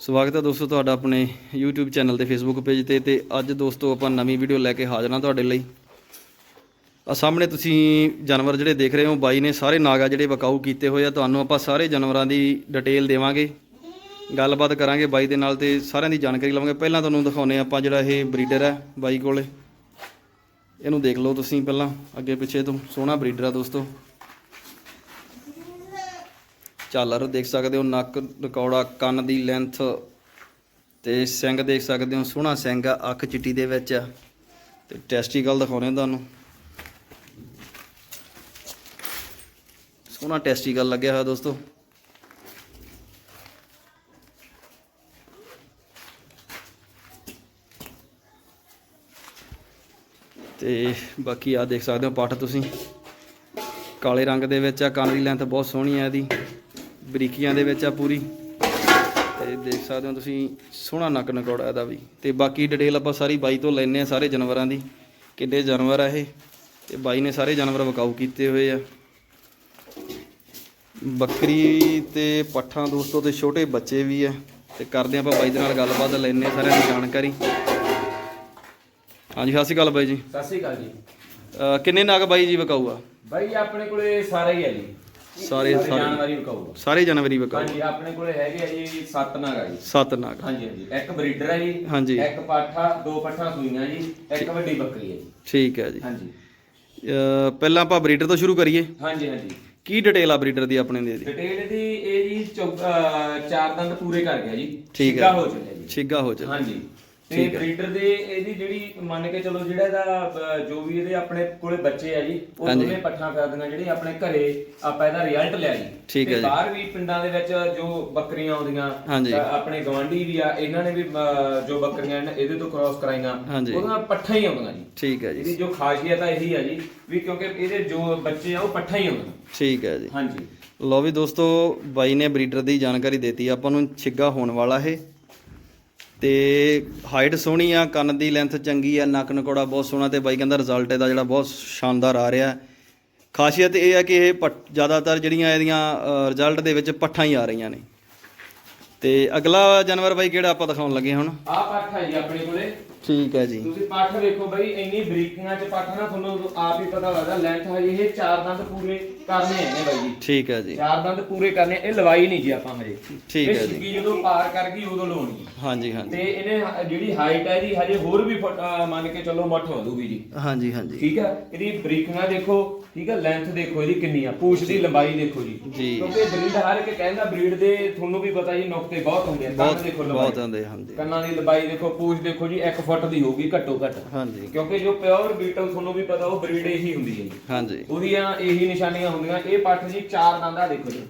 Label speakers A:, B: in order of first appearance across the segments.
A: ਸਵਾਗਤ ਹੈ ਦੋਸਤੋ ਤੁਹਾਡਾ ਆਪਣੇ YouTube ਚੈਨਲ ਤੇ Facebook ਪੇਜ ਤੇ ਤੇ ਅੱਜ ਦੋਸਤੋ ਆਪਾਂ ਨਵੀਂ ਵੀਡੀਓ ਲੈ ਕੇ ਹਾਜ਼ਰ ਹਾਂ ਤੁਹਾਡੇ ਲਈ। ਆ ਸਾਹਮਣੇ ਤੁਸੀਂ ਜਾਨਵਰ ਜਿਹੜੇ ਦੇਖ ਰਹੇ ਹੋ, ਬਾਈ ਨੇ ਸਾਰੇ ਨਾਗਾ ਜਿਹੜੇ ਵਕਾਊ ਕੀਤੇ ਹੋਏ ਆ, ਤੁਹਾਨੂੰ ਆਪਾਂ ਸਾਰੇ ਜਾਨਵਰਾਂ ਦੀ ਡਿਟੇਲ ਦੇਵਾਂਗੇ। ਗੱਲਬਾਤ ਕਰਾਂਗੇ ਬਾਈ ਦੇ ਨਾਲ ਤੇ ਸਾਰਿਆਂ ਦੀ ਜਾਣਕਾਰੀ ਲਵਾਂਗੇ। ਪਹਿਲਾਂ ਤੁਹਾਨੂੰ ਦਿਖਾਉਨੇ ਆਪਾਂ ਜਿਹੜਾ ਇਹ ਬਰੀਡਰ ਹੈ ਬਾਈ ਕੋਲੇ। ਇਹਨੂੰ ਦੇਖ ਲਓ ਤੁਸੀਂ ਪਹਿਲਾਂ, ਅੱਗੇ ਪਿੱਛੇ ਤੋਂ ਸੋਹਣਾ ਬਰੀਡਰ ਆ ਦੋਸਤੋ। ਝਾਲਰ ਦੇਖ ਸਕਦੇ ਹੋ, ਨੱਕ ਰਕੌੜਾ, ਕੰਨ ਦੀ ਲੈਂਥ ਤੇ ਸਿੰਗ ਦੇਖ ਸਕਦੇ ਹੋ, ਸੋਹਣਾ ਸਿੰਗ ਆ, ਅੱਖ ਚਿੱਟੀ ਦੇ ਵਿੱਚ ਆ। ਤੇ ਟੈਸਟੀਕਲ ਦਿਖਾਉਣੇ ਤੁਹਾਨੂੰ। ਸੋਹਣਾ ਟੈਸਟੀਕਲ ਲੱਗਿਆ ਹੋਇਆ ਦੋਸਤੋ। ਤੇ ਬਾਕੀ ਆ ਦੇਖ ਸਕਦੇ ਹੋ ਪੱਠ ਤੁਸੀਂ। ਕਾਲੇ ਰੰਗ ਦੇ ਵਿੱਚ ਆ, ਕੰਨ ਦੀ ਲੈਂਥ ਬਹੁਤ ਸੋਹਣੀ ਆ ਇਹਦੀ। ਬਰੀਕੀਆਂ ਦੇ ਵਿੱਚ ਆ ਪੂਰੀ। ਤੇ ਦੇਖ ਸਕਦੇ ਹੋ ਤੁਸੀਂ ਸੋਹਣਾ ਨੱਕ ਨਕੌੜਾ ਇਹਦਾ ਵੀ। ਤੇ ਬਾਕੀ ਡਿਟੇਲ ਆਪਾਂ ਸਾਰੀ ਬਾਈ ਤੋਂ ਲੈਣੇ ਆ ਸਾਰੇ ਜਾਨਵਰਾਂ ਦੀ। ਕਿੰਨੇ ਜਾਨਵਰ ਆ ਇਹ। ਤੇ ਬਾਈ ਨੇ ਸਾਰੇ ਜਾਨਵਰ ਵਕਾਊ ਕੀਤੇ ਹੋਏ ਆ। ਬੱਕਰੀ ਤੇ ਪੱਠਾਂ ਦੋਸਤੋ ਤੇ ਛੋਟੇ ਬੱਚੇ ਵੀ ਆ। ਤੇ ਕਰਦੇ ਆਪਾਂ ਬਾਈ ਦੇ ਨਾਲ ਗੱਲਬਾਤ ਲੈਣੇ ਸਾਰਿਆਂ ਦੀ ਜਾਣਕਾਰੀ। ਹਾਂਜੀ ਸਤਿ ਸ਼੍ਰੀ ਅਕਾਲ ਬਾਈ ਜੀ।
B: ਸਤਿ ਸ਼੍ਰੀ ਅਕਾਲ ਜੀ।
A: ਕਿੰਨੇ ਨਗ ਬਾਈ ਜੀ ਵਕਾਊ ਆ?
B: ਬਾਈ ਆਪਣੇ ਕੋਲੇ ਸਾਰੇ ਹੀ ਆ ਜੀ।
A: ਸਾਰੇ- ਸਾਰੇ।
B: ਜਾਨਵਰੀ ਵਿਕਾਊਗਾ
A: ਸਾਰੇ ਜਾਨਵਰੀ ਵਕਾਊ।
B: ਹਾਂਜੀ ਆਪਣੇ ਕੋਲੇ ਹੈਗੇ ਆ ਜੀ ਸੱਤ ਨਾਗ ਆ ਜੀ।
A: ਸੱਤ ਨਗ।
B: ਹਾਂਜੀ ਹਾਂਜੀ। ਇੱਕ ਬਰੀਡਰ ਹੈ ਜੀ
A: ਹਾਂਜੀ।
B: ਇੱਕ ਪਾਠਾ ਦੋ ਪੱਠਾ ਸੂਈਆਂ ਜੀ ਇੱਕ ਵੱਡੀ ਬੱਕਰੀ ਹੈ ਜੀ।
A: ਠੀਕ ਹੈ ਜੀ।
B: ਹਾਂਜੀ।
A: ਅਹ ਪਹਿਲਾਂ ਆਪਾਂ ਬਰੀਡਰ ਤੋਂ ਸ਼ੁਰੂ ਕਰੀਏ।
B: ਹਾਂਜੀ ਹਾਂਜੀ।
A: ਕੀ ਡਿਟੇਲ ਆ ਬਰੀਡਰ ਦੀ ਆਪਣੇ ਦੇ ਦੀ
B: ਡਿਟੇਲ ਦੀ ਇਹ ਜੀ ਚੌ- ਅਹ ਚਾਰ ਦੰਦ ਪੂਰੇ ਕਰ ਗਿਆ ਜੀ।
A: ਠੀਕ ਹੈ।
B: ਸਿੱਧਾ ਹੋ ਚੱਲਿਆ ਜੀ।
A: ਛਿੱਗਾ ਹੋ ਜਾ
B: ਹਾਂਜੀ। ਤੇ
A: ਹੈ।
B: ਬਰੀਡਰ ਦੇ ਇਹਦੀ ਜਿਹੜੀ ਮੰਨ ਕੇ ਚਲੋ ਜਿਹੜਾ ਇਹਦਾ ਜੋ ਵੀ ਇਹਦੇ ਆਪਣੇ ਕੋਲੇ ਬੱਚੇ ਆ ਜੀ ਉਹ। ਦੋਵੇਂ ਪੱਠਾਂ ਫਿਰਦੀਆਂ ਜਿਹੜੀ ਆਪਣੇ ਘਰੇ ਆਪਾਂ ਇਹਦਾ ਰਿਜ਼ਲਟ ਲਿਆ ਜੀ
A: ਠੀਕ ਹੈ ਜੀ।
B: ਬਾਹਰ ਵੀ ਪਿੰਡਾਂ ਦੇ ਵਿੱਚ ਜੋ ਬੱਕਰੀਆਂ ਆਉਂਦੀਆਂ ਆਪਣੇ ਗਵਾਂਢੀ ਵੀ ਆ ਇਹਨਾਂ ਨੇ ਵੀ ਜੋ ਬੱਕਰੀਆਂ ਨੇ ਇਹਦੇ ਤੋਂ ਕ੍ਰਾਸ ਕਰਾਈਆਂ
A: ਹਾਂਜੀ।
B: ਉਹਦੀਆਂ ਪੱਠਾਂ ਹੀ ਆਉਂਦੀਆਂ ਜੀ
A: ਠੀਕ ਹੈ ਜੀ
B: ਇਹਦੀ ਜੋ ਖਾਸੀਅਤ ਆ ਇਹੀ ਆ ਜੀ ਵੀ ਕਿਉਂਕਿ ਇਹਦੇ ਜੋ ਬੱਚੇ ਆ ਉਹ ਪੱਠਾਂ ਹੀ ਆਉਂਦੀਆਂ
A: ਠੀਕ ਹੈ ਜੀ
B: ਹਾਂਜੀ
A: ਲਓ ਵੀ ਦੋਸਤੋ ਬਾਈ ਨੇ ਬਰੀਡਰ ਦੀ ਜਾਣਕਾਰੀ ਦਿੱਤੀ ਆਪਾਂ ਨੂੰ ਛਿੱਗਾ ਹੋਣ ਵਾਲਾ ਇਹ ਤੇ ਹਾਈਟ ਸੋਹਣੀ ਆ, ਕੰਨ ਦੀ ਲੈਂਥ ਚੰਗੀ ਆ, ਨੱਕ ਨਕੌੜਾ ਬਹੁਤ ਸੋਹਣਾ ਤੇ ਬਾਈ ਕਹਿੰਦਾ ਰਿਜ਼ਲਟ ਇਹਦਾ ਜਿਹੜਾ ਬਹੁਤ ਸ਼ਾਨਦਾਰ ਆ ਰਿਹਾ। ਖਾਸੀਅਤ ਇਹ ਆ ਕਿ ਇਹ ਪੱਠ- ਜ਼ਿਆਦਾਤਰ ਜਿਹੜੀਆਂ ਇਹਦੀਆਂ ਰਿਜ਼ਲਟ ਦੇ ਵਿੱਚ ਪੱਠਾਂ ਹੀ ਆ ਰਹੀਆਂ ਨੇ। ਤੇ ਅਗਲਾ ਜਾਨਵਰ ਬਾਈ ਕਿਹੜਾ ਆਪਾਂ ਦਿਖਾਉਣ ਲੱਗੇ ਹੁਣ?
B: ਆਹ ਪੱਠ ਜੀ ਆਪਣੇ ਕੋਲੇ।
A: ਠੀਕ ਹੈ ਜੀ।
B: ਤੁਸੀਂ ਪੱਠ ਵੇਖੋ ਬਈ ਇੰਨੀ ਬਰੀਕੀਆਂ ਚ ਪੱਠ ਨਾ ਤੁਹਾਨੂੰ ਆਪ ਹੀ ਪਤਾ ਲੱਗਦਾ ਲੈਂਥ ਹਜੇ ਇਹ ਚਾਰ ਦੰਦ ਪੂਰੇ ਕਰਨੇ ਹੈਗੇ ਬਾਈ ਜੀ।
A: ਠੀਕ ਹੈ ਜੀ।
B: ਚਾਰ ਦੰਦ ਪੂਰੇ ਕਰਨੇ ਇਹ ਲਵਾਈ ਨਹੀਂ ਜੀ ਆਪਾਂ ਹਜੇ।
A: ਠੀਕ ਹੈ ਜੀ।
B: ਜਦੋਂ ਪਾਰ ਕਰ ਗਈ ਉਦੋਂ ਲਾਉਣੀ
A: ਹਾਂਜੀ ਹਾਂਜੀ।
B: ਤੇ ਇਹਨੇ ਹ- ਜਿਹੜੀ ਹਾਈਟ ਹੈ ਜੀ ਹਜੇ ਹੋਰ ਵੀ ਫੁੱਟ- ਅਹ ਮੰਨ ਕੇ ਚੱਲੋ ਮੱਠ ਵਧੂਗੀ ਜੀ।
A: ਹਾਂਜੀ ਹਾਂਜੀ।
B: ਠੀਕ ਹੈ? ਇਹਦੀ ਬਰੀਕੀਆਂ ਦੇਖੋ ਠੀਕ ਹੈ? ਲੈਂਥ ਦੇਖੋ ਇਹਦੀ ਕਿੰਨੀ ਆ ਪੂਛ ਦੀ ਲੰਬਾਈ ਦੇਖੋ ਜੀ।
A: ਜੀ।
B: ਕਿਉਂਕਿ ਬਰੀਡ ਹਰ ਇੱਕ ਕਹਿੰਦਾ ਬਰੀਡ ਦੇ ਤੁਹਾਨੂੰ ਵੀ ਪਤਾ ਜੀ ਨੁਕਤੇ ਬਹੁਤ ਹੁੰਦੇ ਆ ਕੰਨ
A: ਬਹੁਤ
B: ਦੇਖੋ ਲੰਬਾਈ।
A: ਬਹੁਤ ਆਉਂਦੇ ਹਾਂਜੀ।
B: ਕੰਨਾਂ ਦੀ ਲੰਬਾਈ ਦੇਖੋ ਪੂਛ ਦੇਖੋ ਜੀ 1 ਫੁੱਟ ਦੀ ਹੋਊਗੀ ਘੱਟੋ ਘੱਟ।
A: ਹਾਂਜੀ।
B: ਕਿਉਂਕਿ ਜੋ ਪਿਓਰ ਬੀਟਲ ਤੁਹਾਨੂੰ ਵੀ ਪਤਾ ਉਹ ਬਰੀਡ ਇਹੀ ਹੁੰਦੀ ਹੈ। ਜੀ
A: ਹਾਂਜੀ।
B: ਉਹਦੀਆਂ ਇਹੀ ਨਿਸ਼ਾਨੀਆਂ ਹੁੰਦੀਆਂ। ਇਹ ਪੱਠ ਜੀ ਚਾਰ ਦੰਦ ਦੇਖੋ ਜੀ।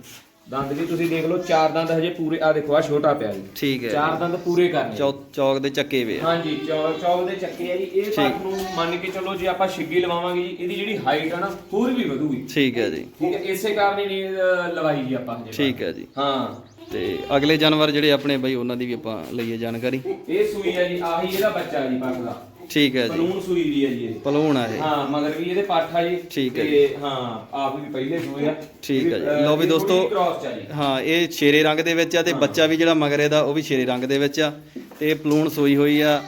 B: ਦੰਦ ਵੀ ਤੁਸੀਂ ਦੇਖ ਲਓ ਚਾਰ ਦੰਦ ਹਜੇ ਪੂਰੇ ਆ ਦੇਖੋ ਆ ਛੋਟਾ ਪਿਆ ਜੀ।
A: ਠੀਕ ਹੈ।
B: ਚਾਰ ਦੰਦ ਪੂਰੇ ਕਰਨੇ।
A: ਚੌਕ ਦੇ ਚੱਕੇ ਵੇ ਆ।
B: ਹਾਂਜੀ ਚੌਕ ਦੇ ਚੱਕੇ ਆ ਜੀ। ਇਹ। ਪੱਠ ਨੂੰ ਮੰਨ ਕੇ ਚੱਲੋ ਜੇ ਆਪਾਂ ਛਿੱਗੀ ਲਵਾਵਾਂਗੇ ਜੀ ਇਹਦੀ ਜਿਹੜੀ ਹਾਈਟ ਆ ਨਾ ਹੋਰ ਵੀ ਵਧੂਗੀ।
A: ਠੀਕ ਹੈ ਜੀ।
B: ਠੀਕ ਹੈ ਇਸੇ ਕਾਰਨ ਹੀ ਲਵਾਈ ਜੀ ਆਪਾਂ ਹਜੇ
A: ਠੀਕ ਹੈ ਜੀ।
B: ਹਾਂ।
A: ਤੇ ਅਗਲੇ ਜਾਨਵਰ ਜਿਹੜੇ ਆਪਣੇ ਬਈ ਉਹਨਾਂ ਦੀ ਵੀ ਆਪਾਂ ਲਈਏ ਜਾਣਕਾਰੀ।
B: ਇਹ ਸੂਈ ਆ ਜੀ ਆਹੀ ਇਹਦਾ ਬੱਚਾ ਜੀ ਪੱਠ ਦਾ।
A: ਠੀਕ ਹੈ ਜੀ।
B: ਕਾਨੂੰਨ ਸੂਈ ਦੀ ਹੈ ਜੀ ਇਹ।
A: ਪਲੂਣ ਆ ਇਹ।
B: ਹਾਂ ਮਗਰ ਵੀ ਇਹਦੇ ਪਾਠ ਆ ਜੀ।
A: ਠੀਕ ਹੈ
B: ਤੇ ਹਾਂ ਆਪ ਵੀ ਪਹਿਲੇ ਸੂਏ ਆ।
A: ਠੀਕ ਹੈ ਜੀ। ਲਓ ਵੀ ਦੋਸਤੋ, ਹਾਂ ਇਹ ਸ਼ੇਰੇ ਰੰਗ ਦੇ ਵਿੱਚ ਆ ਤੇ ਬੱਚਾ ਵੀ ਜਿਹੜਾ ਮਗਰ ਇਹਦਾ ਉਹ ਵੀ ਸ਼ੇਰੇ ਰੰਗ ਦੇ ਵਿੱਚ ਆ। ਤੇ ਪਲੂਣ ਸੂਈ ਹੋਈ ਆ।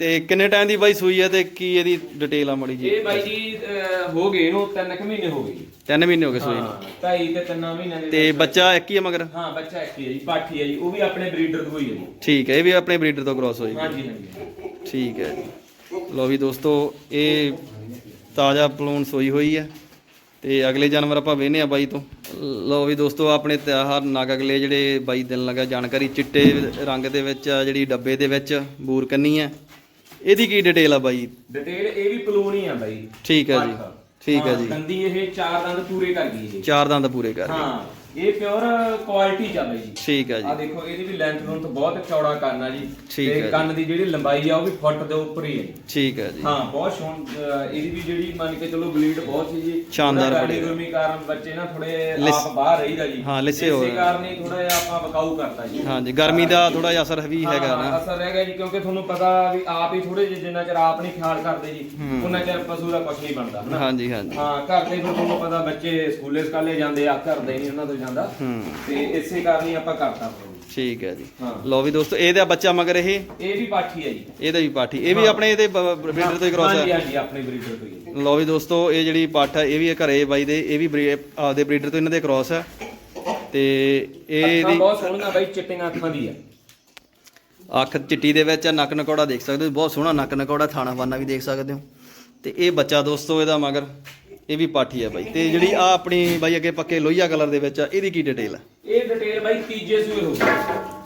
A: ਤੇ ਕਿੰਨੇ ਟਾਈਮ ਦੀ ਬਾਈ ਸੂਈ ਆ ਤੇ ਕੀ ਇਹਦੀ ਡਿਟੇਲ ਆ ਮੜੀ ਜੀ?
B: ਇਹ ਬਾਈ ਜੀ ਅਹ, ਹੋ ਗਏ ਇਹਨੂੰ ਤਿੰਨ ਕੁ ਮਹੀਨੇ ਹੋ ਗਏ ਜੀ।
A: 3 ਮਹੀਨੇ ਹੋ ਗਏ ਸੂਈ ਨੂੰ?
B: ਹਾਂ ਢਾਈ ਤੇ ਤਿੰਨਾਂ ਮਹੀਨਿਆਂ ਦੇ
A: ਤੇ
B: ਵਿੱਚ-
A: ਬੱਚਾ ਇੱਕ ਹੀ ਆ ਮਗਰ?
B: ਹਾਂ ਬੱਚਾ ਇੱਕ ਹੀ ਹੈ ਜੀ ਪਾਠੀ ਹੈ ਜੀ ਉਹ ਵੀ ਆਪਣੇ ਬਰੀਡਰ ਤੋਂ ਹੀ ਹੈ ਜੀ।
A: ਠੀਕ ਹੈ ਇਹ ਵੀ ਆਪਣੇ ਬਰੀਡਰ ਤੋਂ ਕ੍ਰਾਸ ਹੋਈ
B: ਹਾਂਜੀ ਹਾਂਜੀ।
A: ਠੀਕ ਹੈ ਜੀ। ਲਓ ਵੀ ਦੋਸਤੋ ਇਹ ਤਾਜ਼ਾ ਪਲੂਣ ਸੋਈ ਹੋਈ ਹੈ ਤੇ ਅਗਲੇ ਜਾਨਵਰ ਆਪਾਂ ਵੇਹਨੇ ਆ ਬਾਈ ਤੋਂ। ਲਓ ਵੀ ਦੋਸਤੋ ਆਪਣੇ ਤਿਆਰ ਨਗ ਅਗਲੇ ਜਿਹੜੇ ਬਾਈ ਦਿਨ ਲੱਗਾ ਜਾਣਕਾਰੀ ਚਿੱਟੇ ਰੰਗ ਦੇ ਵਿੱਚ ਆ ਜਿਹੜੀ ਡੱਬੇ ਦੇ ਵਿੱਚ ਬੂਰ ਕੰਨੀ ਹੈ ਇਹਦੀ ਕੀ ਡਿਟੇਲ ਆ ਬਾਈ?
B: ਡਿਟੇਲ ਇਹ ਵੀ ਪਲੂਨ ਹੀ ਆ ਬਾਈ।
A: ਠੀਕ ਹੈ ਜੀ। ਠੀਕ ਹੈ
B: ਹਾਂ,
A: ਜੀ।
B: ਦੰਦੀ ਇਹ ਚਾਰ ਦੰਦ ਪੂਰੇ ਕਰ ਗਈ ਇਹ।
A: ਚਾਰ ਦੰਦ ਪੂਰੇ ਕਰ ਗਏ।
B: ਹਾਂ। ਇਹ ਪਿਓਰ ਕੁਆਲਿਟੀ ਚ ਆ ਬਾਈ ਜੀ
A: ਠੀਕ ਹੈ
B: ਆ
A: ਜੀ
B: ਦੇਖੋ ਇਹਦੀ ਵੀ ਲੈਂਥ ਨੂੰ ਤਾਂ ਬਹੁਤ ਚੌੜਾ ਕੰਨ ਆ ਜੀ
A: ਠੀਕ ਹੈ
B: ਤੇ
A: ਜੀ।
B: ਕੰਨ ਦੀ ਜਿਹੜੀ ਲੰਬਾਈ ਆ ਉਹ ਵੀ ਫੁੱਟ ਦੇ ਉੱਪਰ ਹੀ ਹੈ ਜੀ।
A: ਠੀਕ ਹੈ ਜੀ
B: ਹਾਂ ਬਹੁਤ ਅਹ ਇਹਦੀ ਵੀ ਜਿਹੜੀ ਮੰਨ ਕੇ ਚਲੋ ਬਲੀਡ ਬਹੁਤ ਸੀ ਜੀ
A: ਸ਼ਾਨਦਾਰ ਬੜੀ।
B: ਗਰਮੀ ਕਾਰਨ ਬੱਚੇ ਨਾ ਥੋੜੇ
A: ਲਿਸ-
B: ਆਪ ਬਾਹਰ ਰਹੀਦਾ ਜੀ
A: ਹਾਂ, ਲਿਸੇ ਹੋ
B: ਇਸੇ
A: ਰਹੇ।
B: ਕਾਰਨ ਹੀ ਥੋੜਾ ਜਿਹਾ ਆਪਾਂ ਬਕਾਊ ਕਰਤਾ ਜੀ
A: ਹਾਂਜੀ ਗਰਮੀ ਦਾ ਥੋੜਾ ਜਿਹਾ ਅਸਰ ਵੀ ਹੈਗਾ
B: ਹਾਂ,
A: ਨਾ
B: ਅਸਰ ਹੈਗਾ ਜੀ ਕਿਉਂਕਿ ਤੁਹਾਨੂੰ ਪਤਾ ਵੀ ਆਪ ਹੀ ਥੋੜੇ ਜਿਹੇ ਜਿੰਨਾ ਚਿਰ ਆਪ ਨਹੀਂ ਖਿਆਲ ਕਰਦੇ ਜੀ
A: ਹੂੰ।
B: ਉਹਨਾਂ ਚਿਰ ਪਸ਼ੂ ਦਾ ਕੁਝ ਨਹੀਂ ਬਣਦਾ ਹਨਾ
A: ਹਾਂਜੀ ਹਾਂਜੀ
B: ਹਾਂ ਘਰ ਦੇ ਫਿਰ ਤੁਹਾਨੂੰ ਪਤਾ ਬੱਚੇ ਸਕੂਲੇ ਸਕਾਲੇ ਜਾਂਦੇ ਆ ਘਰ ਦੇ ਨਹੀਂ ਉਹਨਾਂ ਤੋਂ ਜਾਂਦਾ ਤੇ ਇਸੇ ਕਾਰਨ ਹੀ ਆਪਾਂ ਕਰਤਾ।
A: ਠੀਕ ਹੈ ਜੀ।
B: ਹਾਂ।
A: ਲਓ ਵੀ ਦੋਸਤੋ ਇਹਦਾ ਬੱਚਾ ਮਗਰ ਇਹ?
B: ਇਹ ਵੀ ਪਾਠੀ ਹੈ ਜੀ।
A: ਇਹਦਾ ਵੀ ਪਾਠੀ। ਇਹ ਵੀ ਆਪਣੇ ਇਹਦੇ ਬਰੀਡਰ ਤੋਂ ਹੀ ਕ੍ਰਾਸ
B: ਹਾਂਜੀ
A: ਹੈ।
B: ਹਾਂਜੀ ਆਪਣੇ ਬਰੀਡਰ ਤੋਂ ਹੀ ਹੈ। ਜੀ।
A: ਲਓ ਵੀ ਦੋਸਤੋ ਇਹ ਜਿਹੜੀ ਪੱਠ ਹੈ ਇਹ ਵੀ ਘਰੇ ਬਾਈ ਦੇ ਇਹ ਵੀ ਬਰੀ- ਆਪਦੇ ਬਰੀਡਰ ਤੋਂ ਇਹਨਾਂ ਦੇ ਕ੍ਰਾਸ ਹੈ। ਤੇ ਇਹ
B: ਅੱਖਾਂ
A: ਇਹਦੀ
B: ਬਹੁਤ ਸੋਹਣੀਆਂ ਬਾਈ ਚਿੱਟੀਆਂ ਅੱਖਾਂ ਦੀ ਹੈ।
A: ਅੱਖ ਚਿੱਟੀ ਦੇ ਵਿੱਚ ਆ, ਨੱਕ ਨਕੌੜਾ ਦੇਖ ਸਕਦੇ ਹੋ। ਬਹੁਤ ਸੋਹਣਾ ਨੱਕ ਨਕੌੜਾ ਥਾਣਾ ਬਾਨਾ ਵੀ ਦੇਖ ਸਕਦੇ ਹੋ। ਤੇ ਇਹ ਬੱਚਾ ਦੋਸਤੋ ਇਹਦਾ ਮਗਰ। ਇਹ ਵੀ ਪਾਠੀ ਹੈ ਬਾਈ। ਤੇ ਜਿਹੜੀ ਆ ਆਪਣੀ ਬਾਈ ਅੱਗੇ ਪੱਕੇ ਲੋਹੀਆ ਕਲਰ ਦੇ ਵਿੱਚ ਆ ਇਹਦੀ ਕੀ ਡਿਟੇਲ ਹੈ
B: ਇਹ ਡਿਟੇਲ ਬਾਈ ਤੀਜੇ ਸੂਏ ਹੋ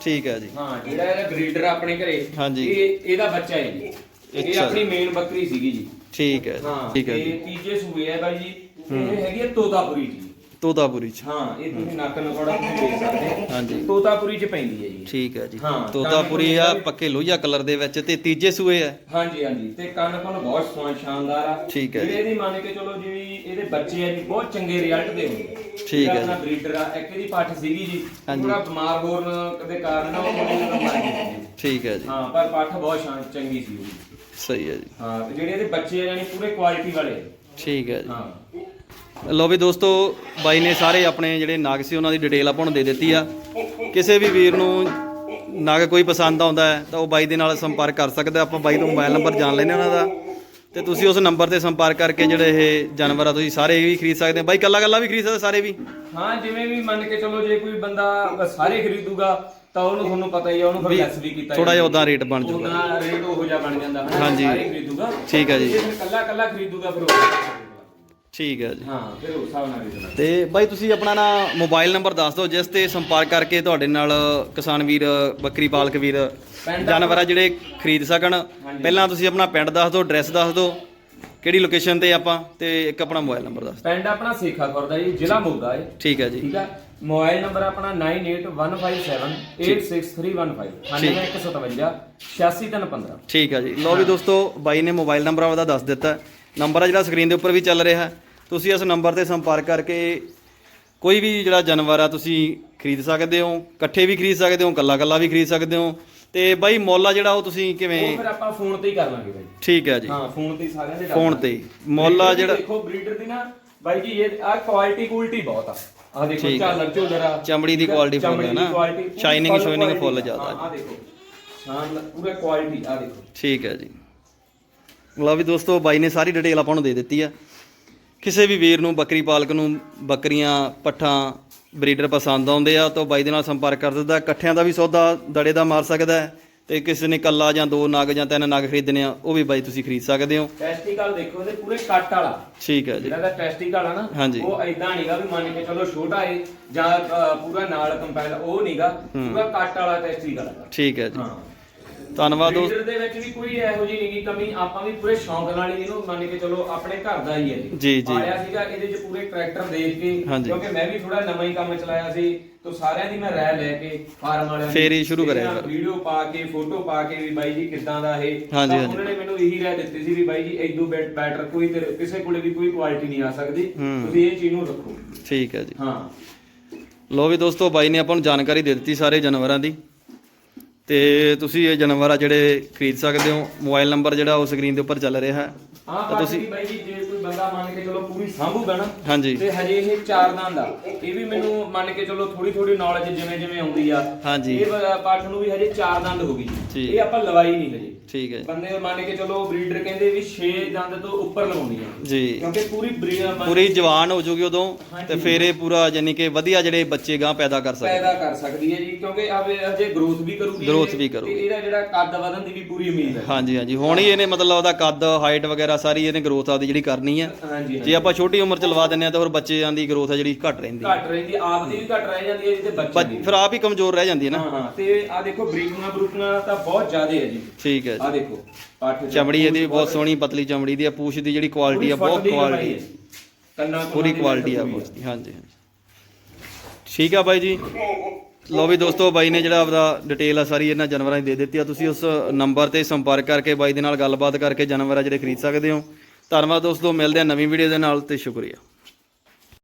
A: ਠੀਕ ਹੈ ਜੀ।
B: ਹਾਂ ਜਿਹੜਾ ਇਹਦਾ ਬਰੀਡਰ ਆਪਣੇ ਘਰੇ
A: ਹਾਂਜੀ।
B: ਇਹ ਇਹਦਾ ਬੱਚਾ ਹੈ ਜੀ। ਇਹ
A: ਅੱਛਾ।
B: ਆਪਣੀ ਮੇਨ ਬੱਕਰੀ ਸੀਗੀ ਜੀ।
A: ਠੀਕ ਹੈ
B: ਹਾਂ
A: ਠੀਕ ਹੈ ਜੀ।
B: ਤੀਜੇ ਸੂਏ ਹੈ ਬਾਈ ਜੀ। ਇਹ ਹੈਗੀ ਹੈ ਤੋਤਾਪੁਰੀ ਜੀ।
A: ਤੋਤਾਪੁਰੀ ਚ।
B: ਹਾਂ ਇਹ ਤੁਸੀਂ ਨੱਕ ਨਕੌੜਾ ਤੁਸੀਂ ਦੇਖ ਸਕਦੇ ਹੋ।
A: ਹਾਂਜੀ।
B: ਤੋਤਾਪੁਰੀ ਚ ਪੈਂਦੀ ਹੈ ਜੀ।
A: ਠੀਕ ਹੈ ਜੀ।
B: ਹਾਂ,
A: ਤੋਤਾਪੁਰੀ ਆ ਪੱਕੇ ਲੋਹੀਆ ਕਲਰ ਦੇ ਵਿੱਚ ਤੇ ਤੀਜੇ ਸੂਏ ਹੈ
B: ਹਾਂਜੀ ਹਾਂਜੀ। ਤੇ ਕੰਨ ਕੰਨ ਬਹੁਤ ਸੋਹਣਾ ਸ਼ਾਨਦਾਰ ਆ।
A: ਠੀਕ ਹੈ
B: ਜਿਹੜੇ ਇਹਦੀ ਮੰਨ ਕੇ ਚਲੋ ਜਿਵੇਂ ਇਹਦੇ ਬੱਚੇ ਆ ਜੀ ਬਹੁਤ ਚੰਗੇ ਰਿਜ਼ਲਟ ਦੇ ਹੁੰਦੇ ਆ।
A: ਠੀਕ
B: ਜਿਹੜਾ
A: ਹੈ
B: ਆਪਣਾ ਬਰੀਡਰ ਆ ਇੱਕ ਇਹਦੀ ਪੱਠ ਸੀਗੀ ਜੀ
A: ਹਾਂਜੀ।
B: ਥੋੜਾ ਬਿਮਾਰ ਹੋਣ ਦੇ ਕਾਰਨ ਉਹ ਮਰ ਗਈ ਸੀ।
A: ਠੀਕ ਹੈ ਜੀ।
B: ਹਾਂ ਪਰ ਪੱਠ ਬਹੁਤ ਸ਼ਾਨ ਚੰਗੀ ਸੀ ਉਹਦੀ
A: ਸਹੀ ਹੈ ਜੀ।
B: ਹਾਂ ਤੇ ਜਿਹੜੇ ਇਹਦੇ ਬੱਚੇ ਆ ਯਾਨੀ ਪੂਰੇ ਕੁਆਲਿਟੀ ਵਾਲੇ ਆ।
A: ਠੀਕ ਹੈ ਜੀ।
B: ਹਾਂ।
A: ਲੋ ਵੀ ਦੋਸਤੋ ਬਾਈ ਨੇ ਸਾਰੇ ਆਪਣੇ ਜਿਹੜੇ ਨਾਗ ਸੀ ਉਹਨਾਂ ਦੀ ਡਿਟੇਲ ਆਪਾਂ ਨੂੰ ਦੇ ਦਿੱਤੀ ਆ ਕਿਸੇ ਵੀ ਵੀਰ ਨੂੰ ਨਾਗ ਕੋਈ ਪਸੰਦ ਆਉਂਦਾ ਹੈ ਤਾਂ ਉਹ ਬਾਈ ਦੇ ਨਾਲ ਸੰਪਰਕ ਕਰ ਸਕਦਾ ਆਪਾਂ ਬਾਈ ਤੋਂ ਮੋਬਾਈਲ ਨੰਬਰ ਜਾਣ ਲੈਣੇ ਉਹਨਾਂ ਦਾ ਤੇ ਤੁਸੀਂ ਉਸ ਨੰਬਰ ਤੇ ਸੰਪਰਕ ਕਰਕੇ ਜਿਹੜੇ ਇਹ ਜਾਨਵਰ ਆ ਤੁਸੀਂ ਸਾਰੇ ਵੀ ਖਰੀਦ ਸਕਦੇ ਹੋ ਬਾਈ ਕੱਲਾ ਕੱਲਾ ਵੀ ਖਰੀਦ ਸਕਦੇ ਸਾਰੇ ਵੀ
B: ਹਾਂ ਜਿਵੇਂ ਵੀ ਮੰਨ ਕੇ ਚਲੋ ਜੇ ਕੋਈ ਬੰਦਾ ਸਾਰੇ ਖਰੀਦੂਗਾ ਤਾਂ ਉਹਨੂੰ ਤੁਹਾਨੂੰ ਪਤਾ ਹੀ ਆ ਉਹਨੂੰ ਫਿਰ ਲੈਸ ਵੀ ਕੀਤਾ
A: ਥੋੜ੍ਹਾ ਜਿਹਾ ਉਦਾਂ rate ਬਣ ਜਾਊਗਾ।
B: ਉਹਦਾ ਰੇਟ ਉਹੋ ਜਿਹਾ ਬਣ ਜਾਂਦਾ
A: ਹਾਂਜੀ।
B: ਸਾਰੇ ਖਰੀਦੂਗਾ
A: ਠੀਕ ਹੈ ਜੀ।
B: ਜੇ ਕੱਲਾ ਕੱਲਾ ਖਰੀਦੂਗਾ ਫਿਰ ਉਹ।
A: ਠੀਕ ਹੈ ਜੀ।
B: ਹਾਂ ਫਿਰ ਉਸ ਹਿਸਾਬ ਨਾਲ ਖਰੀਦਣਾ
A: ਤੇ ਬਾਈ ਤੁਸੀਂ ਆਪਣਾ ਨਾ ਮੋਬਾਈਲ ਨੰਬਰ ਦੱਸ ਦਿਓ ਜਿਸ ਤੇ ਸੰਪਰਕ ਕਰਕੇ ਤੁਹਾਡੇ ਨਾਲ ਕਿਸਾਨ ਵੀਰ ਬੱਕਰੀ ਪਾਲਕ ਵੀਰ ਜਾਨਵਰ ਆ ਜਿਹੜੇ ਖਰੀਦ ਸਕਣ। ਪਹਿਲਾਂ ਤੁਸੀਂ ਆਪਣਾ ਪਿੰਡ ਦੱਸ ਦਿਓ ਐਡਰੈਸ ਦੱਸ ਦਿਓ ਕਿਹੜੀ ਲੋਕੇਸ਼ਨ ਤੇ ਆਪਾਂ ਤੇ ਇੱਕ ਆਪਣਾ ਮੋਬਾਈਲ ਨੰਬਰ ਦੱਸ
B: ਪਿੰਡ ਆਪਣਾ ਸੇਖਾ ਖੁਰਦਾ ਜੀ ਜ਼ਿਲ੍ਹਾ ਮੋਗਾ ਹੈ
A: ਠੀਕ ਹੈ ਜੀ।
B: ਠੀਕ ਆ? ਮੋਬਾਈਲ ਨੰਬਰ ਆਪਣਾ 9815786315 9157 86315
A: ਠੀਕ। ਹੈ ਜੀ। ਲਓ ਵੀ ਦੋਸਤੋ ਬਾਈ ਨੇ ਮੋਬਾਈਲ ਨੰਬਰ ਆਪਦਾ ਦੱਸ ਦਿੱਤਾ। ਨੰਬਰ ਆ ਜਿਹੜਾ ਸਕਰੀਨ ਦੇ ਉੱਪਰ ਵੀ ਚੱਲ ਰਿਹਾ। ਤੁਸੀਂ ਇਸ ਨੰਬਰ ਤੇ ਸੰਪਰਕ ਕਰਕੇ ਕੋਈ ਵੀ ਜਿਹੜਾ ਜਾਨਵਰ ਆ ਤੁਸੀਂ ਖਰੀਦ ਸਕਦੇ ਹੋ ਇਕੱਠੇ ਵੀ ਖਰੀਦ ਸਕਦੇ ਹੋ ਕੱਲਾ ਕੱਲਾ ਵੀ ਖਰੀਦ ਸਕਦੇ ਹੋ। ਤੇ ਬਾਈ ਮੁੱਲ ਆ ਜਿਹੜਾ ਉਹ ਤੁਸੀਂ ਕਿਵੇਂ
B: ਉਹ ਫਿਰ ਆਪਾਂ ਫੋਨ ਤੇ ਹੀ ਕਰ ਲਾਂਗੇ ਬਾਈ।
A: ਠੀਕ ਹੈ ਜੀ।
B: ਹਾਂ ਫੋਨ ਤੇ ਹੀ ਸਾਰਿਆਂ ਦੇ ਕਰ
A: ਫੋਨ
B: ਲਾਂਗੇ।
A: ਤੇ ਮੁੱਲ ਆ
B: Breeder ਦੀ
A: ਜਿਹੜਾ
B: ਦੇਖੋ ਬਰੀਡਰ ਦੀ ਨਾ ਬਾਈ ਜੀ ਇਹ ਆ ਕੁਆਲਿਟੀ ਕੁਆਲਿਟੀ ਬਹੁਤ ਆ। ਆ ਦੇਖੋ
A: ਠੀਕ ਹੈ।
B: ਝਾਲਰ ਝੋਲਰ ਆ।
A: ਚਮੜੀ ਦੀ quality full ਹੈ ਨਾ? Shining shining full ਜ਼ਿਆਦਾ
B: ਆ ਦੇਖੋ। ਸ਼ਾਨ ਪੂਰਾ ਕੁਆਲਿਟੀ ਆ ਦੇਖੋ।
A: ਠੀਕ ਹੈ ਜੀ। ਲਓ ਵੀ ਦੋਸਤੋ ਬਾਈ ਨੇ ਸਾਰੀ ਡਿਟੇਲ ਆਪਾਂ ਨੂੰ ਦੇ ਦਿੱਤੀ ਆ। ਕਿਸੇ ਵੀ ਵੀਰ ਨੂੰ ਬੱਕਰੀ ਪਾਲਕ ਨੂੰ ਬੱਕਰੀਆਂ ਪੱਠਾਂ ਬਰੀਡਰ ਪਸੰਦ ਆਉਂਦੇ ਆ ਤਾਂ ਬਾਈ ਦੇ ਨਾਲ ਸੰਪਰਕ ਕਰ ਸਕਦਾ ਇਕੱਠਿਆਂ ਦਾ ਵੀ ਸੌਦਾ ਦੜੇ ਦਾ ਮਾਰ ਸਕਦਾ ਤੇ ਕਿਸੇ ਨੇ ਕੱਲਾ ਜਾਂ ਦੋ ਨਗ ਜਾਂ ਤਿੰਨ ਨਗ ਖਰੀਦਣੇ ਆ ਉਹ ਵੀ ਬਾਈ ਤੁਸੀਂ ਖਰੀਦ ਸਕਦੇ ਹੋ।
B: ਟੈਸਟੀਕਲ ਦੇਖੋ ਇਹਦੇ ਪੂਰੇ ਕੱਟ ਵਾਲਾ।
A: ਠੀਕ ਹੈ ਜੀ।
B: ਜਿਹੜਾ ਟੈਸਟੀਕਲ ਆ ਨਾ
A: ਹਾਂਜੀ।
B: ਉਹ ਐਦਾਂ ਨਹੀਂਗਾ ਵੀ ਮੰਨ ਕੇ ਚਲੋ ਛੋਟਾ ਏ ਜਾਂ ਅ, ਪੂਰਾ ਨਾਲ ਕੰਪੈਲ ਉਹ ਨਹੀਂਗਾ ਪੂਰਾ ਕੱਟ ਵਾਲਾ ਟੈਸਟੀਕਲ ਆ।
A: ਠੀਕ ਹੈ ਜੀ।
B: ਹਾਂ।
A: ਧੰਨਵਾਦ ਦੋਸਤ
B: ਬਰੀਡਰ ਦੇ ਵਿੱਚ ਵੀ ਕੋਈ ਇਹੋ ਜਿਹੀ ਨਹੀਂਗੀ ਕਮੀ ਆਪਾਂ ਵੀ ਪੂਰੇ ਸ਼ੌਂਕ ਨਾਲ ਹੀ ਇਹਨੂੰ ਮੰਨ ਕੇ ਚਲੋ ਆਪਣੇ ਘਰ ਦਾ ਹੀ ਹੈ
A: ਜੀ, ਜੀ।
B: ਪਾਲਿਆ ਸੀਗਾ ਇਹਦੇ 'ਚ ਪੂਰੇ ਕਰੈਕਟਰ ਦੇਖ ਕੇ। ਕਿਉਂਕਿ ਮੈਂ ਵੀ ਥੋੜਾ ਨਵਾਂ ਹੀ ਕੰਮ ਚਲਾਇਆ ਸੀ ਤੋਂ ਸਾਰਿਆਂ ਦੀ ਮੈਂ ਰਾਏ ਲੈ ਕੇ ਫਾਰਮ ਵਾਲਿਆਂ
A: ਫੇਰ ਹੀ ਸ਼ੁਰੂ ਕਰਿਆ।
B: ਵੀਡੀਓ ਪਾ ਕੇ ਫੋਟੋ ਪਾ ਕੇ ਵੀ ਬਾਈ ਜੀ ਕਿੱਦਾਂ ਦਾ ਇਹ ਤਾਂ। ਉਹਨਾਂ ਨੇ ਮੈਨੂੰ ਇਹੀ ਰਾਏ ਦਿੱਤੀ ਸੀ ਵੀ ਬਾਈ ਜੀ ਇਦੋਂ ਬੈਟਰ ਕੋਈ ਤੇ ਕਿਸੇ ਕੋਲੇ ਵੀ ਕੋਈ ਕੁਆਲਿਟੀ ਨਹੀਂ ਆ ਸਕਦੀ। ਤੁਸੀਂ ਇਹ ਚੀਜ਼ ਨੂੰ ਰੱਖੋ
A: ਠੀਕ ਹੈ ਜੀ
B: ਹਾਂ
A: ਲੋ ਵੀ ਦੋਸਤੋ ਬਾਈ ਨੇ ਆਪਾਂ ਨੂੰ ਜਾਣਕਾਰੀ ਦੇ ਦਿੱਤੀ ਸਾਰੇ ਜਾਨਵਰਾਂ ਦੀ ਤੇ ਤੁਸੀਂ ਇਹ ਜਾਨਵਰ ਆ ਜਿਹੜੇ ਖਰੀਦ ਸਕਦੇ ਹੋ। ਮੋਬਾਈਲ ਨੰਬਰ ਜਿਹੜਾ ਉਹ ਸਕਰੀਨ ਦੇ ਉੱਪਰ ਚੱਲ ਰਿਹਾ ਹੈ।
B: ਹਾਂ
A: ਤਾਂ
B: ਬਾਕੀ ਬਾਈ ਜੀ ਜੇ ਕੋਈ ਬੰਦਾ ਮੰਨ ਕੇ ਚਲੋ ਪੂਰੀ ਸਾਂਭੂਗਾ ਨਾ
A: ਹਾਂਜੀ
B: ਤੇ ਹਜੇ ਇਹ ਚਾਰ ਦੰਦ ਆ ਇਹ ਵੀ ਮੈਨੂੰ ਮੰਨ ਕੇ ਚਲੋ ਥੋੜੀ ਥੋੜੀ ਨੌਲੇਜ ਜਿਵੇਂ ਜਿਵੇਂ ਆਉਂਦੀ ਆ
A: ਹਾਂਜੀ।
B: ਇਹ ਬ- ਪਾਠ ਨੂੰ ਵੀ ਹਜੇ ਚਾਰ ਦੰਦ ਹੋ ਗਈ
A: ਠੀਕ।
B: ਇਹ ਆਪਾਂ ਲਵਾਈ ਨਹੀਂ ਹਜੇ
A: ਠੀਕ ਹੈ।
B: ਬੰਦੇ ਮੰਨ ਕੇ ਚਲੋ ਬਰੀਡਰ ਕਹਿੰਦੇ ਵੀ 6 ਦੰਦ ਤੋਂ ਉੱਪਰ ਲਵਾਉਣੀ ਆ
A: ਜੀ
B: ਕਿਉਂਕਿ ਪੂਰੀ ਬਰੀ- ਮੰਨ
A: ਪੂਰੀ ਜਵਾਨ ਹੋ ਜੂਗੀ ਉਦੋਂ
B: ਹਾਂਜੀ।
A: ਤੇ ਫਿਰ ਇਹ ਪੂਰਾ ਯਾਨੀ ਕਿ ਵਧੀਆ ਜਿਹੜੇ ਬੱਚੇ ਗਾਂ ਪੈਦਾ ਕਰ ਸਕਦੇ
B: ਪੈਦਾ ਕਰ ਸਕਦੀ ਹੈ ਜੀ ਕਿਉਂਕਿ ਆਵੇ ਹਜੇ ਗਰੋਥ ਵੀ ਕਰੂਗੀ
A: Growth ਵੀ ਕਰੂਗੀ।
B: ਤੇ ਇਹਦਾ ਜਿਹੜਾ ਕੱਦ ਵਧਣ ਦੀ ਵੀ ਪੂਰੀ ਉਮੀਦ ਹੈ
A: ਹਾਂਜੀ ਹਾਂਜੀ ਹੁਣ ਹੀ ਇਹਨੇ ਮਤਲਬ ਉਹਦਾ ਕੱਦ ਹਾਈਟ ਵਗੈਰਾ ਸਾਰੀ ਇਹਨੇ ਗਰੋਥ ਆਪਦੀ ਜਿਹੜੀ ਕਰਨੀ ਆ।
B: ਹਾਂਜੀ
A: ਜੇ ਆਪਾਂ ਛੋਟੀ ਉਮਰ ਚ ਲਵਾ ਦਿੰਨੇ ਆ ਤਾਂ ਫਿਰ ਬੱਚਿਆਂ ਦੀ ਗਰੋਥ ਆ ਜਿਹੜੀ ਘਟ ਰਹਿੰਦੀ ਆ।
B: ਘੱਟ ਰਹਿੰਦੀ ਆਪ ਦੀ ਵੀ ਘੱਟ ਰਹਿ ਜਾਂਦੀ ਹੈ ਜੀ ਤੇ ਬੱਚੇ ਦੀ
A: ਫਿਰ ਆਪ ਹੀ ਕਮਜ਼ੋਰ ਰਹਿ ਜਾਂਦੀ ਹੈ ਨਾ।
B: ਹਾਂ ਤੇ ਆ ਦੇਖੋ ਬਰੀਕੀਆਂ ਬਰੂਕੀਆਂ ਤਾਂ ਬਹੁਤ ਜ਼ਿਆਦਾ ਹੈ ਜੀ।
A: ਠੀਕ ਹੈ
B: ਆ
A: ਜੀ।
B: ਦੇਖੋ ਪੱਠ ਦੀ
A: ਚਮੜੀ ਇਹਦੀ ਵੀ ਬਹੁਤ ਸੋਹਣੀ ਪਤਲੀ ਚਮੜੀ ਦੀ ਆ। ਪੂਛ ਦੀ ਜਿਹੜੀ ਕੁਆਲਿਟੀ ਆ ਬਹੁਤ ਕੁਆਲਿਟੀ
B: ਹੈ। ਕੰਨਾਂ
A: ਪੂਰੀ ਕੁਆਲਿਟੀ ਆ ਪੂਛ ਦੀ ਹਾਂਜੀ ਹਾਂਜੀ। ਠੀਕ ਆ ਬਾਈ ਜੀ। ਲੋ ਵੀ ਦੋਸਤੋ ਬਾਈ ਨੇ ਜਿਹੜਾ ਆਪਦਾ ਡਿਟੇਲ ਆ ਸਾਰੀ ਇਹਨਾਂ ਜਾਨਵਰਾਂ ਦੀ ਦੇ ਦਿੱਤੀ ਆ। ਤੁਸੀਂ ਉਸ ਨੰਬਰ ਤੇ ਸੰਪਰਕ ਕਰਕੇ ਬਾਈ ਦੇ ਨਾਲ ਗੱਲਬਾਤ ਕਰਕੇ ਜਾਨਵਰ ਆ ਜਿਹੜੇ ਖਰੀਦ ਸਕਦੇ ਹੋ। ਧੰਨਵਾਦ ਦੋਸਤੋ ਮਿਲਦੇ ਆ ਨਵੀਂ ਵੀਡੀਓ ਦੇ ਨਾਲ ਤੇ ਸ਼ੁਕਰੀਆ।